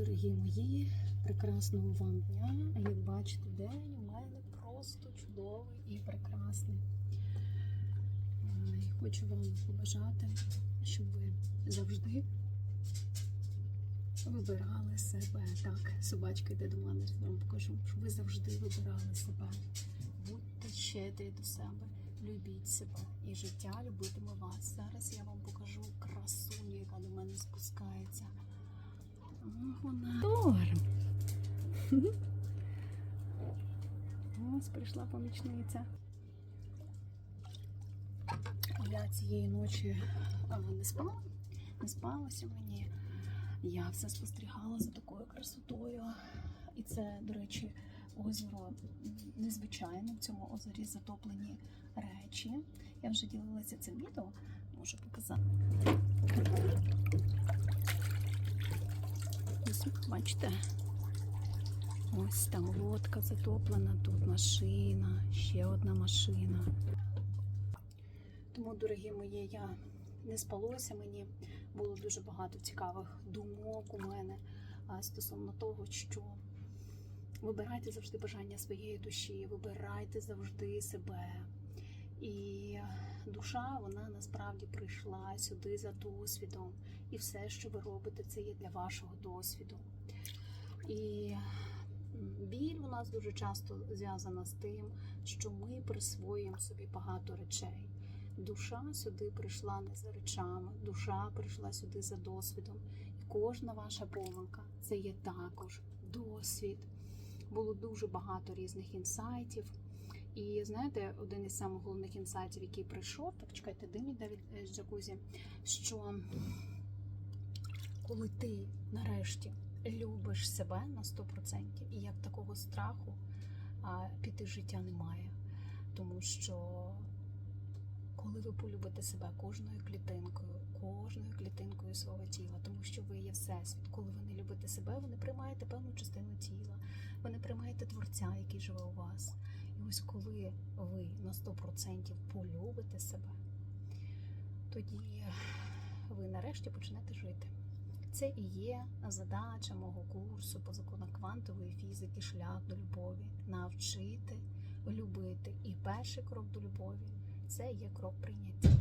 Дорогі мої, прекрасного вам дня. Як бачите, день у мене просто чудовий і прекрасний. Хочу вам побажати, щоб ви завжди вибирали себе. Так, собачка йде до мене, я вам покажу, щоб ви завжди вибирали себе. Будьте щедрі до себе, любіть себе, і життя любитиме вас. Зараз я вам покажу красуню, яка до мене спускається. Ох, вона. Торм. Ось прийшла помічниця. Я цієї ночі не спала, не спалося мені. Я все спостерігала за такою красотою. І це, до речі, озеро незвичайне. В цьому озері затоплені речі. Я вже ділилася цим відео, можу показати. Бачите, ось там лодка затоплена, тут машина, ще одна машина. Тому, дорогі мої, я не спалося. Мені було дуже багато цікавих думок у мене стосовно того, що вибирайте завжди бажання своєї душі, вибирайте завжди себе. Душа, вона насправді прийшла сюди за досвідом. І все, що ви робите, це є для вашого досвіду. І біль у нас дуже часто зв'язана з тим, що ми присвоюємо собі багато речей. Душа сюди прийшла не за речами, душа прийшла сюди за досвідом. І кожна ваша помилка це є також досвід. Було дуже багато різних інсайтів. І знаєте, один із самих головних інсайтів, який прийшов, так чекайте, дим іде е, джакузі, що коли ти нарешті любиш себе на 100%, і як такого страху піти життя немає. Тому що коли ви полюбите себе кожною клітинкою, кожною клітинкою свого тіла, тому що ви є всесвіт. Коли ви не любите себе, ви не приймаєте певну частину тіла, ви не приймаєте творця, який живе у вас. Ось коли ви на 100% полюбите себе, тоді ви нарешті почнете жити. Це і є задача мого курсу по законах квантової фізики, шлях до любові навчити любити. І перший крок до любові це є крок прийняття.